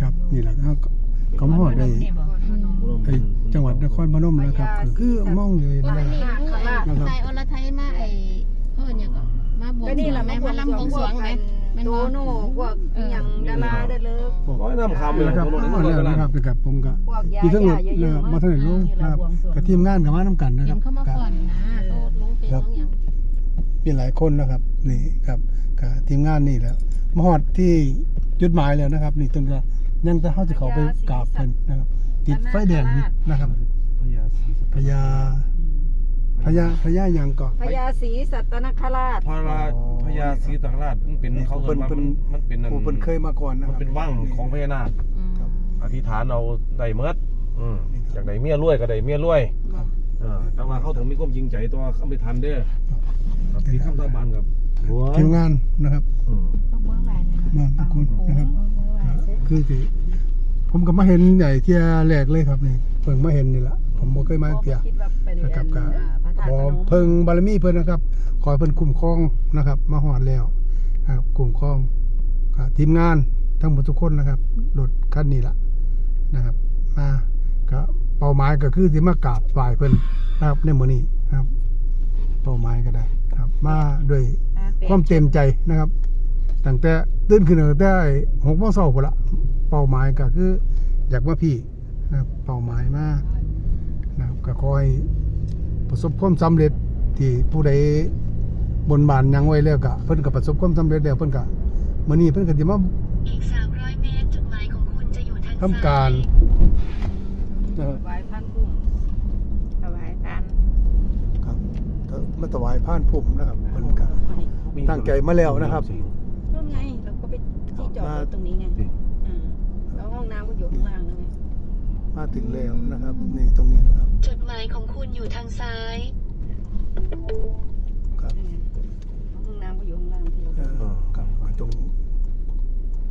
ครับนี่แหละครับก็มาฮอดได้นี่บ่ไปจังหวัดนครพนมแล้วครับก็คือมองเลยว่านะ นี่นะครับไทยอรไทยมาไอ้เพิ่นหยังก็มาบวงก็นี่แหละแม่มาลำบวงสรวงแม่แม่นโตบ่โน่พวกอหย่างดาราได้เลยพวกร้อยน้ำคำเลยนะครับตรงฮอดนี้แล้วนะนะคครัรับบกับผมก็พวกยาอยู่ทั้งหมดเยนะอะครับๆมาทางไหนลงครับกับทีมงานกับมานํกันนะคเห็รับนเขามาก็ก่อนนะเขาลงเต็มลงหยังมีหลายคนนะครับนี่ครับกับทีมงานนี่แหล้วมาฮอดที่จุดหมายแล้วนะครับ นี่ตรงก็ ยังจะเข้าจะเขาไปกราบเพิ่นนะครับ ติดไฟแดงนี่นะครับพญาศรีพญาพญาพญาหยังก่อพญาศรีสัตนคราชพระราชพญาศรีตคราชมันเป็นเขาเอิ้นว่าเพิ่มันนมันเป็นนั่นผู้เพิ่นเคยมาก่อนนะคมันรับเป็นวังของพญานาคอืมอธิษฐานเอาได้เมิดอืมจากได้เมียรวยก็ได้เมียรวยครับเออแต่ว่าเขาถึงมีความจริงใจตัวเขาไม่ทันเด้อครับพี่คำตาบานกับหัว ทีมงานนะครับอืมต้องเบิ่งหลายนะมาทุกคนนะครับเบิ่งหลายเด้อคือสิผมก็มาเห็นใหญ่เที่ยแรกเลยครับนี่เพิ่งมาเห็นนี่ละผมบ่เคยมาเที่ยคิดว่าเป็นนะครับก็อ่าพระธาขตุอพนมเพิ่งบารมีเพิ่นนะครับ ขอให้เพิ่นคุ้มครองนะครับ มาฮอดแล้วนะครับคุ้มครองอ่าทีมงานทั้งหมดทุกคนนะครับรถคันนี้ละนะครับมาก็เป้าหมายก็คือสิมากราบไหว้เพิ่นนะครับในมื้อนี้นะครับ เป้าหมายก็ได้ ครับมาด้วยอ่เป็นความเต็มใจนะครับตั้งแต่ตื่นขึ้นตั้งแต่หกโมงเช้าพุ่นละเป้าหมายก็คือ อยากมาพี่นะครับเป้าหมายมากนะครับก็คอยประสบความสำเร็จที่ผู้ใดบนบานหยังไว้แล้วก็เพิ่นก็ประสบความสำเร็จแล้วเพิ่นก็มื้อนี้เพิ่นก็สิมาอีก300เมตรจุดหมายของคุณจะอยู่ทางทำการนะครับถวายพันพุ่ม ถวายทาน ครับ มาถวายผ่านผมนะครับเพิ่นก็ตั้งใจมาแล้วนะครับต้นไงเราก็ไปที่จอดรถตรงนี้ไงอืมแล้วห้องน้ำก็อยู่ข้างล่างนั่นไงมาถึงแล้วนะครับ นี่ตรงนี้นะครับจุดหมายของคุณอยู่ทางซ้ายครับนั่นไงห้องน้ำก็อยู่ข้างล่างที่เราเอ่อครับตรง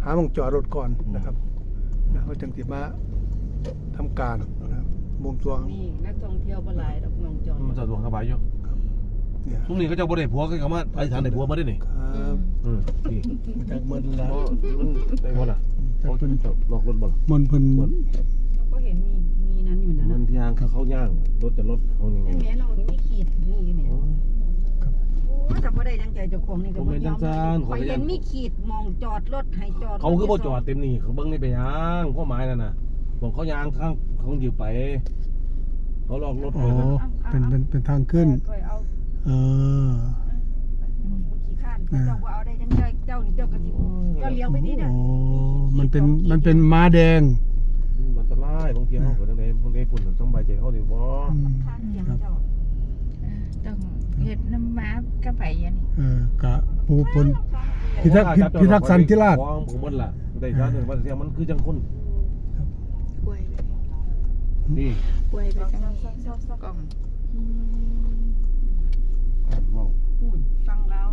หาหมองจอดรถก่อนนะครับแล้วเขาจังสิมาทำการนะครับบวงสรวง นี่นักท่องเที่ยวบหลายดอกมองจอด มันสะดวกสบายอยู่ เนี่ยทุกนี้ก็จะบ่ได้ผัวก็เขามาอธิษฐานได้ผัวมาได้นี่ครับอืมนี่มาจากเมืองแล้วมันได้บ่ล่ะจากเพิ่นหลอกรถบ่ล่ะมนต์เพิ่นเราก็เห็นมีมีนั้นอยู่นะมันที่ทางเขาย่างรถจะรถเขานี่ไอ้แม่เรานี่ไม่ขีดนี่แม่โอ้ยโอ้ยแต่บ่ได้ตั้งใจเจ้าของนี่ก็ผมเป็นจังซั่นข่อยเห็นมีขีดมองจอดรถให้จอดรถเขาคือบ่จอดเต็มนี่เขาเบิ่งนี่ไปย่างข้อหมายนั่นน่ะบอกเขาย่างทางเขาอยู่ไป เขาลอกรถอ๋อไปนะ เป็นเป็นเป็นทางขึ้นข่อยเอา เออขี้ข้านเจ้าว่าเอาได้จังไดเจ้านี่เจ้าก็สิเจ้าเลี้ยวไปนี่น่ะโอ้มันเป็นมันเป็นม้าแดงมันอันตรายบางทีเขาก็จังไดบางทีฝุ่นต้องใบใจเขาดิบ่อืมทางเถียงเจ้าต้องเฮ็ดน้ำม้ากับไผอันนี้เออกะผู้พลพิทักษ์พิพิทักษ์สันติราษฎร์ของผมมันล่ะได้ซะถึงว่าเสียมันคือจังคนป่วยไปนี่ป่วยไปจังนี้กล่อง ว้าวพูดฟังแล้ว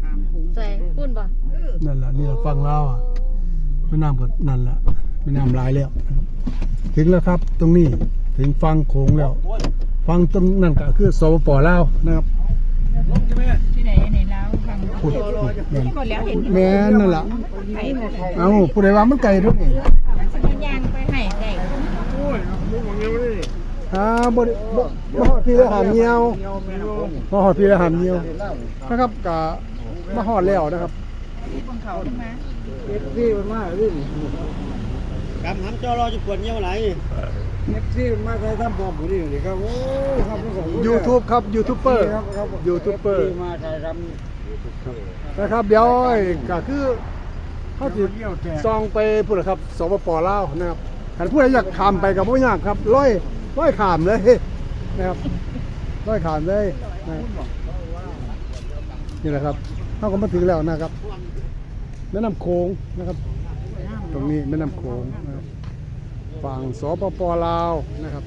ถามผงใส่ปุ้นบ่เออนั่นแหละนี่เราฟังแล้วอะแม่น้ำก็นั่นแหละแม่น้ำลายแล้วนะครับถึงแล้วครับ ตรงนี้ถึงฟังโขงแล้ว ฟังตรงนั่นก็คือสปปลาวนะครับลงใช่ไหมที่ไหนในลาวฟังพูดนั่นก็แล้วเห็นแม่นนั่นแหละไผหมดเอ้าผู้ใดว่ามันไกลด้วยนี่มันสิมาย่างไปให้ได้ อ่าบ่ได้บ่บ่ฮอดพี่ละหามเหี่ยวบ่ฮอดพี่ละหามเหี่ยวนะครับก็มาฮอดแล้วนะครับคนเขาลงมาเอฟซีมันมาเรื่อยกำหำจอรอจะปวดเยี่ยวไหลเอฟซีมันมาใส่ทำบอมบุรีนี่ครับโอ้ครับผม YouTube ครับยูทูบเบอร์ครับครับยูทูบเบอร์ FC มาใส่ทนะครับเดี๋ยวไอ้ก็คือำเขาสิเยี่ยวแตกซองไปพุ่นล่ะครับสปปลาวนะครับถ้าผู้ใดอยากข้ามไปก็บ่ยากครับร้อย ร้อยขามเลยนะครับร้อยขามเลยนะนี่แหละครับเขาก็มาถึงแล้วนะครับแม่น้ำโขงนะครับ ตรงนี้แม่น้ำโขงนะครับฝั่งสปปลาวนะครับ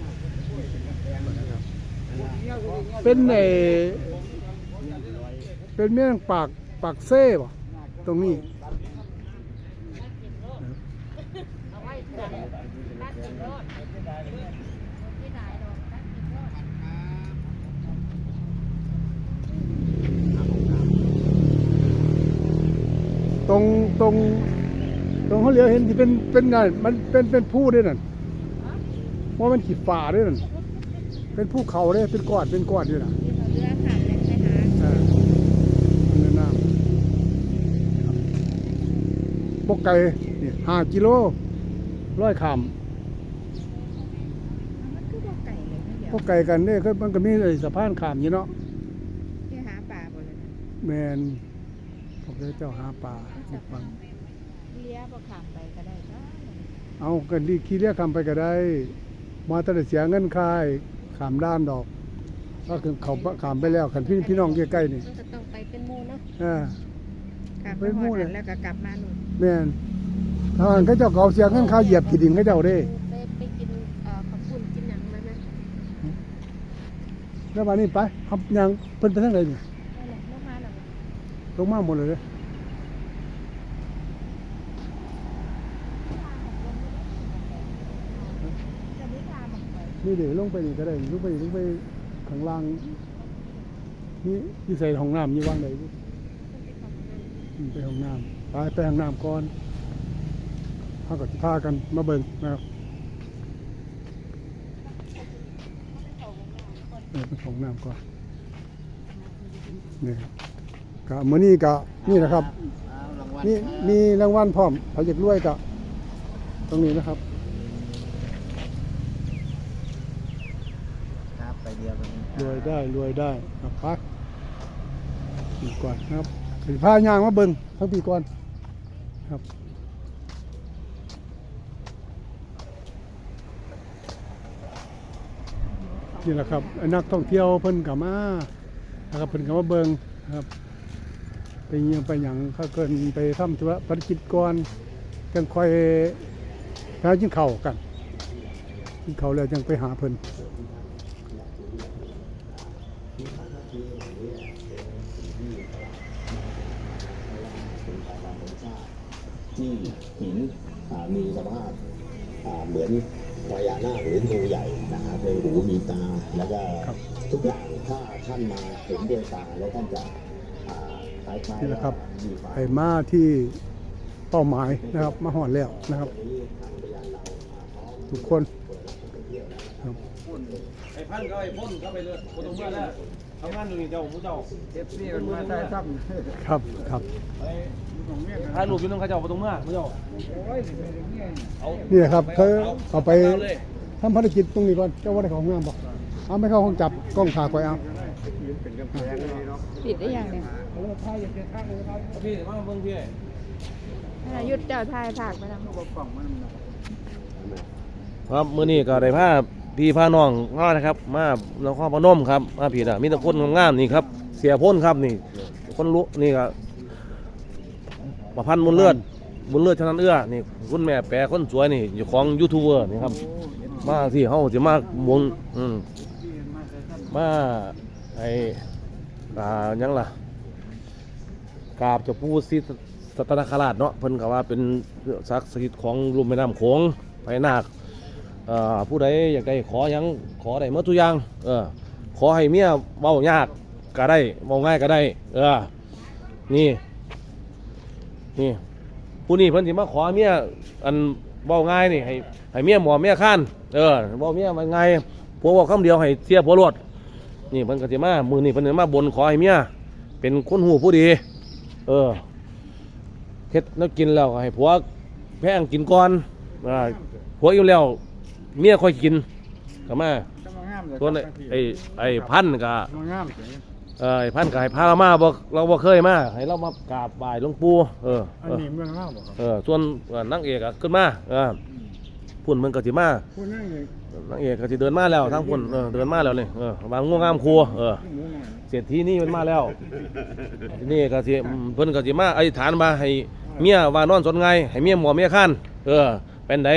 เป็นในเป็นเมืองปากปากเซ่บ่ตรงนี้ ต รงตรงตรงเขาเลี้ยวเห็นที่เป็นเป็นไงมันเป็นเป็นผู้ด้วยนั่นว่ามันขีดฝ่าด้วยนั่นเป็นภูเขาเลยเป็นก้อนเป็นก้อนด้วยนะเรือขาดเลยใช่ไหมเออมันเป็นน้ำปกไก่นี่ห้ากิโลร้อยขามมันคือบ่ไก่เลยนะเดี๋ยวปกไก่กันเนี่ยก็มันก็มีไอ้สะพานขามอยู่เนาะที่หาปลาบ่เลยนะแมนพวกเจ้าหาปลา ให้ฟังเลี้ยบ่ข้ามไปก็ได้เนาะเอากันดีขี้เรียกคำไปก็ได้ มาแต่ได้เสียเงินค่ายขามด้านดอกก็คือเขาขามไปแล้วขันพี่พี่น้องใกล้ๆนี่มันก็ต้องไปเป็นหมูเนาะเออกลับไปไปหมู่หมดเลยแล้วก็กลับมานู่นแม่นทางเขาเจ้าเขาเสียเงินค่าเหยียบกี่ดินเขาเจ้าเด้ไปไปกินเอ่อข้าวปุ้นกินหนังมานะแล้วมานี่ไปขับยังเพิ่นไปทางไหนนี่นั่นแหละลงมาแล้วลงมาหมดเลยเด้ จะได้พามั นี่เดี๋ยวลงไปนี่ก็ได้ลงไปลงไปข้างล่างนี่ที่ใส่ห้องน้ำนี่วางไหนไปห้องน้ำไปไปห้องน้ำก่อนพากับพากันมาเบิ่งนะครับเออไปห้องน้ำก่อนนี่ก็มื้อนี้ก็นี่นะครับนี่มีรางวัลพร้อมเขาอยากรวยก็ตรงนี้นะครับไปเดียวกัน รวยได้รวยได้ครับพักปีก่อนครับสิพายางมาเบิ่งทั้งปีก่อนครับนี่แหละครับนักท่องเที่ยวเพิ่นกับมานะครับเพิ่นกับมาเบิงครับ ไปเยี่ยมไปหยังเขาเกินไปทำธุระภารกิจก่อนจังค่อยหากินข้ากันกินข้าแล้วจังไปหาเพิ่น ที่หินอ่ามีสภาพอ่าเหมือนพญานาคหรืองูใหญ่นะครับมีหูมีตาแล้วก็ครับทุกอย่างถ้าท่านมาเห็นด้วยตาแล้วท่านจะอ่าคล้ายๆนี่แหละครับว่ามีความไอ้มาที่เป้าหมายนะครับมาหอดแล้วนะครับ ทุกคนไอ้พันก็ไอ้พ่นเข้าไปเลยคนตรงเมื่อแล้วทำงานอยู่นี่เจ้าผู้เจ้าเอฟซีกันมาใส่ซ้ำครับครับถ่ายรูปอยู่ตรงเขาเจ้าคนตรงเมื่อผู้เจ้าโอ้ยไม่ได้เงี้ยเอานี่แหละครับเขาเอาไปเอาเลยทำภารกิจตรงนี้ก่อนเจ้าว่าได้ของงามบอกเอาไม่เข้าห้องจับกล้องถ่ายไปเอาเป็นกำแพงเลยเนาะปิดได้ยังเนี่ยโอ้ถ้าอยากจะทักเลยครับพี่มาเบิ่งพี่ถ้ายุดเจ้าทายภาคไปนำกล่องมันครับมื้อนี้ก็ได้พาพี่ พี่พาน้องมานะครับ มานครพนมครับมาพี่น่ะมีแต่คนงามๆนี่ครับ เสียพ้นครับนี่ คนรู้นี่ก็ประพันธ์บุญเลือดบุญเลือดชนะเอื้อนี่คุณแม่แปรคนสวยนี่อยู่ของยูทูบเบอร์นี่ครับ มาที่เฮาสิมาบนอืมมาไอ้อ่ายังล่ะกราบจ้าปู่ศรีสัตนคราชเนาะเพิ่นก็ว่าเป็นศักดิ์สิทธิ์ของลุ่มแม่น้ำโขงพญานาค ผู้ใดอยากได้ขอยังขอได้หมดทุกอย่างเออขอให้เมียเว้ายากก็ได้เว้าง่ายก็ได้ เออ นี่ นี่ผู้นี้เพิ่นสิมาขอเมียอันเว้าง่ายนี่ให้ให้เมียหมอเมียข้านเออเว้าเมียมันง่ายผัวเว้าคำเดียวให้เสียผัวรวดนี่เพิ่นก็สิมามือนี้เพิ่นสิมาบนขอให้เมียเป็นคนหูผู้ดี เออเฮ็ดแล้วกินแล้วให้ผัวแพงกินก่อนอ่าผัวอยู่แล้ว เมียค่อยกินก็มาจะมางามเลยส่วนไอ้ไอ้ไอ้พันธุ์ก็มางามเลยเออไอ้พันธุ์ก็ให้พาเรามาบ่เราบ่เคยมาให้เรามากราบไหว้หลวงปู่เอออันเออนี้เมืองเล่าบ่ครับเออส่วนเอ่อนางเอกก็ขึ้นมาเออพุ่นมันก็สิมาพูดนั่งเลยนางเอกก็สิเดินมาแล้วทางพุ่นเออเดินมาแล้วนี่เออวางง่วงงามครัวเออหมูหน่อยเศรษฐีนี่มันมาแล้วทีนี่ก็สิอืมเพิ่นก็สิมาอธิษฐานมาให้เมียว่านอนสนไงให้เมียหมอเมียข้านเออเป็นได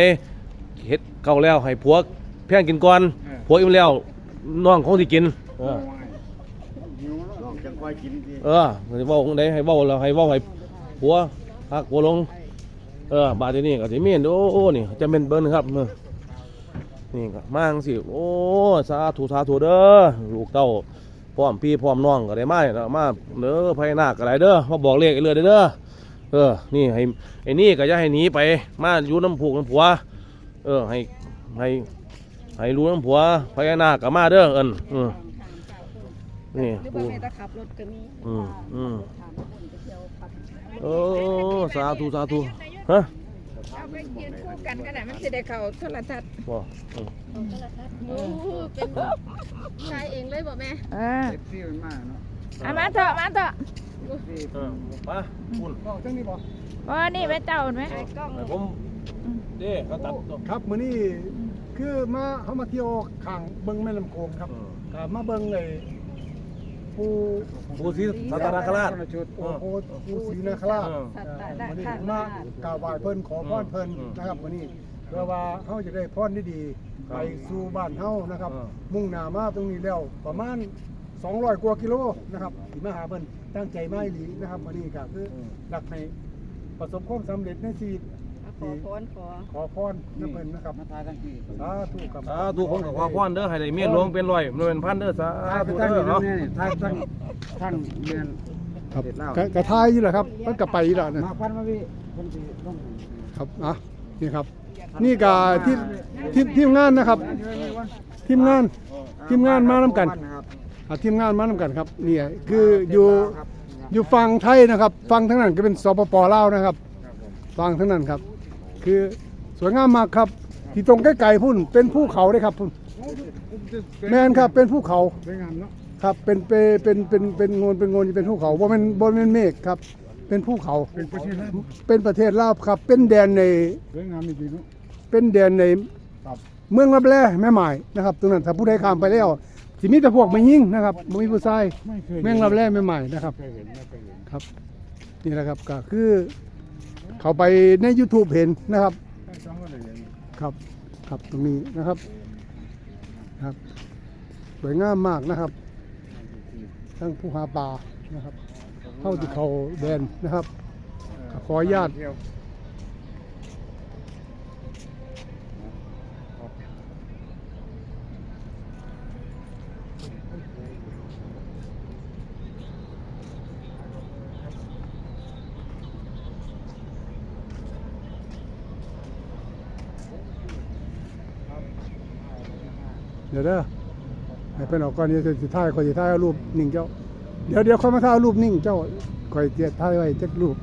เฮ็ดเก่าแล้วให้ผัวแพงกินก่อนผัวอิ่มแล้วน้องคงสิกิน เออหิวลองจังค่อยกินดีเออให้เว้าได้ให้เว้าแล้วให้เว้าให้ผัวฮักผัวลง เออบาดทีนี้ก็สิมีนโอ้โอ้นี่จะเป็นเบิ่นครับเออนี่ก็มาจังสิโอ้สาธุสาธุเด้อลูกเต้าพร้อมพี่พร้อมน้องก็ได้มาเนาะมาเด้อพญานาคก็ได้เด้อมาบอกเลขไอ้เรือเด้อเออนี่ให้ไอ้นี่ก็อย่าให้หนีไปมาอยู่น้ำผูกน้ำผัว เออ ให้ให้ให้รู้น้ำผัวพญานาคก็มาเด้อเอิ้นอืมนี่หรือปูว่าแม่ตะขับรถก็มีอืมอืมถามคนไปเที่ยวพักโอ้สาธุสาธุฮะเอาไปยืนคู่กันก็ได้มันจะได้เข้าโทรทัศน์บ่อืมโอ้โหเป็นชายเองเลยบอกแม่เออเอฟซีมันมากเนาะเอามาเถอะมาเถอะเออไปคุณบอกจังนี้บอกอ๋อนี่เป็นเจ้าไหมไอ้กล้องให้ผม เด้เขาตัดตัวครับมื้อนี้คือมาเขามาเที่ยวข้างเบิ่งแม่น้ำโขงครับก็มาเบิ่งเลยปูปูศรีสัตนคราช โอ้โหปูศรีนาคราช สัตว์อ่าตะวันนี้ข้างมากราบไหว้เพิ่นขอพรเพิ่นอืมนะครับวันนี้เพื่อว่าเฮาจะได้พรที่ดีครัไปสู่บ้านเฮานะครับ อ่า มุ่งหน้ามาตรงนี้แล้วประมาณ 200 กว่ากิโลนะครับที่มาหาเพิ่นตั้งใจมาอีหลีนะครับวันนี้ก็คือหลักในประสบความสำเร็จในชีวิต อพรขอขอพรนำเพิ่นนะครับมาทายทั้งที่สาธุครับสาธุผมกับขอพรเด้อให้ได้เมียหลวงเป็นร้อยมันเป็นพันเด้อสาทายไปธุทั้งเด้อนี้เนาะเนี่ยทายทั้งทั้งเรียนครับเสร็จแล้วกะกะทายอยู่แหละครับมันก็ไปอยู่แล้วนะมาพันมาพี่คนที่ต้องครับอะนี่ครับ นี่ก็ทีมทีมทีมงานนะครับ ทีมงานทีมงานมานํกันครับอะทีมงานมานํกันครับนี่คืออยู่อยู่ฝั่งไทยนะครับฝั่งทั้งนั้นก็เป็นสปปลาวนะครับฝั่งทั้งนั้นครับ คือสวยงามมากครับ ที่ตรงใกล้ๆพุ่นเป็นภูเขาเลยครับพุ่นแมนครับเป็นภูเขาสวยงามเนาะครับเป็นเป็นเป็นเป็นเป็นโงนเป็นโงนเป็นภูเขาบ่เป็นบ่เป็นเมฆครับ เป็นภูเขาเป็นประเทศลาวเป็นประเทศลาวครับ เป็นแดนในสวยงามจริงๆเนาะเป็นแดนในครับเมืองรับแลแม่หมายนะครับ ตรงนั้นถ้าผู้ใดข้ามไปแล้วสิมีแต่พวกไม่ยิ่งนะครับบ่มีผู้ชายไม่เคยเมืองรับแลแม่หมายนะครับเคยเห็นไม่เคยเห็นครับ นี่แหละครับก็คือ เขาไปใน YouTube เห็นนะครับทั้งสองคนเลยเห็นครับครับตรงนี้นะครับครับสวยงามมากนะครับ ทั้งผู้หาปลานะครับ เข้าที่เขาแดนนะครับ ขออนุญาต เดี๋ยวเด้อให้เป็นออกก่อนเดี๋ยวสิถ่ายคอยสิถ่ายเอารูปนิ่งเจ้า เดี๋ยวเดี๋ยวค่อยมาถ่ายเอารูปนิ่งเจ้าคอยจะถ่ายไว้จักรูป